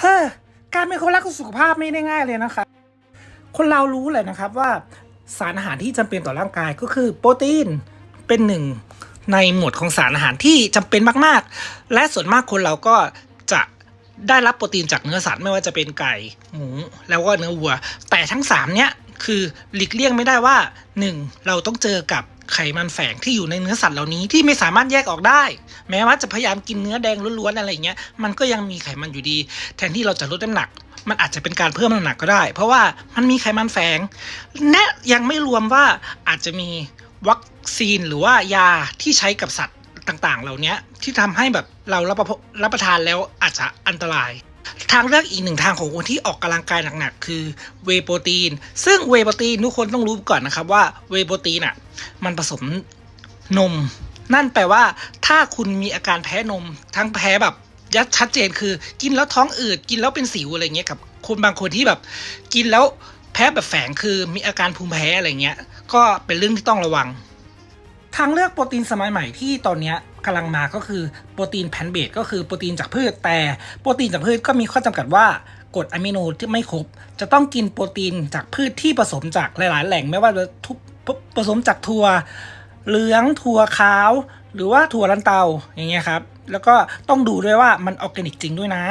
เฮ้อการเป็นคนรักสุขภาพไม่ได้ง่ายเลยนะครับคนเรารู้เลยนะครับว่าสารอาหารที่จำเป็นต่อร่างกายก็คือโปรตีนเป็นหนึ่งในหมวดของสารอาหารที่จำเป็นมาก ๆ และส่วนมากคนเราก็จะได้รับโปรตีนจากเนื้อสัตว์ไม่ว่าจะเป็นไก่หมูแล้วก็เนื้อวัว แต่ทั้งสามเนี้ยคือหลีกเลี่ยงไม่ได้ว่าหนึ่งเราต้องเจอกับ ไขมันแฝงที่อยู่ในเนื้อสัตว์เหล่านี้ที่ไม่สามารถแยกออกได้ แม้ว่าจะพยายามกินเนื้อแดงล้วนๆอะไรเงี้ยมันก็ยังมีไขมันอยู่ดี แทนที่เราจะลดน้ำหนัก มันอาจจะเป็นการเพิ่มน้ำหนักก็ได้ เพราะว่ามันมีไขมันแฝงและยังไม่รวมว่าอาจจะมีวัคซีนหรือว่ายาที่ใช้กับสัตว์ต่างๆ เหล่านี้ที่ทำให้แบบเรารับประทานแล้วอาจจะอันตราย ทางเลือกอีกหนึ่งทางของคนที่ออกกำลังกายหนักๆ คือเวโปรตีน ซึ่งเวโปรตีนทุกคนต้องรู้ก่อนนะครับว่าเวโปรตีนอะมันผสมนม นั่นแปลว่าถ้าคุณมีอาการแพ้นม ทั้งแพ้แบบยัดชัดเจนคือกินแล้วท้องอืดกินแล้วเป็นสิวอะไรเงี้ยกับคนบางคนที่แบบ กินแล้วแพ้แบบแฝงคือมีอาการภูมิแพ้อะไรเงี้ย ก็เป็นเรื่องที่ต้องระวัง ทางเลือกโปรตีนสมัยใหม่ที่ตอนนี้กำลังมาก็คือโปรตีนแพนเบสก็คือโปรตีนจากพืช แต่โปรตีนจากพืชก็มีข้อจำกัดว่ากรดอะมิโนที่ไม่ครบ จะต้องกินโปรตีนจากพืชที่ผสมจากหลาย ๆ แหล่งไม่ว่าจะผสมจากถั่วเหลืองถั่วขาว หรือว่าถั่วลันเตาอย่างเงี้ยครับ แล้วก็ต้องดูด้วยว่ามันออร์แกนิกจริงด้วยนะ